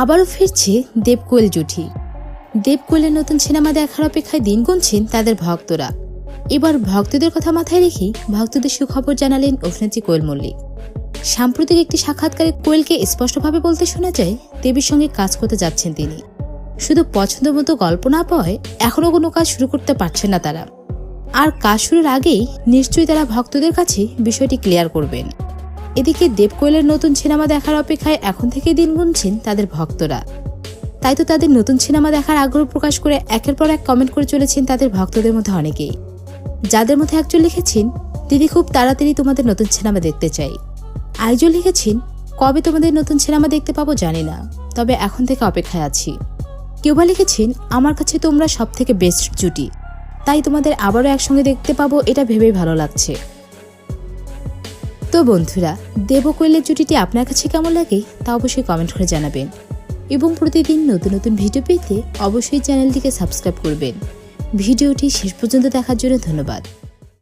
আবারও ফিরছে দেবকোয়েল জুটি দেবকোয়েলের নতুন সিনেমা দেখার অপেক্ষায় দিন গুনছেন তাদের ভক্তরা। এবার ভক্তদের কথা মাথায় রেখেই ভক্তদের সুখবর জানালেন অভিনেত্রী কোয়েল মল্লিক। সাম্প্রতিক একটি সাক্ষাৎকারে কোয়েলকে স্পষ্টভাবে বলতে শোনা যায়, দেবীর সঙ্গে কাজ করতে যাচ্ছেন তিনি। শুধু পছন্দ মতো গল্প না পাওয়ায় এখনও কোনো কাজ শুরু করতে পারছেন না তারা। আর কাজ শুরুর আগেই নিশ্চয়ই তারা ভক্তদের কাছে বিষয়টি ক্লিয়ার করবেন। এদিকে দেব কোয়েলের নতুন সিনেমা দেখার অপেক্ষায় এখন থেকেই দিন গুনছেন তাদের ভক্তরা। তাই তো তাদের নতুন সিনেমা দেখার আগ্রহ প্রকাশ করে একের পর এক কমেন্ট করে চলেছেন তাদের ভক্তদের মধ্যে অনেকেই। যাদের মধ্যে একজন লিখেছেন, দিদি খুব তাড়াতাড়ি তোমাদের নতুন সিনেমা দেখতে চাই। আরেকজন লিখেছেন, কবে তোমাদের নতুন সিনেমা দেখতে পাবো জানি না, তবে এখন থেকে অপেক্ষায় আছি। কেউ বা লিখেছেন, আমার কাছে তোমরা সব থেকে বেস্ট জুটি, তাই তোমাদের আবারও একসঙ্গে দেখতে পাবো, এটা ভেবেই ভালো লাগছে। তো বন্ধুরা, দেবকৈলের জুটিটি আপনার কাছে কেমন লাগে তা অবশ্যই কমেন্ট করে জানাবেন। এবং প্রতিদিন নতুন নতুন ভিডিও পেতে অবশ্যই চ্যানেলটিকে সাবস্ক্রাইব করবেন। ভিডিওটি শেষ পর্যন্ত দেখার জন্য ধন্যবাদ।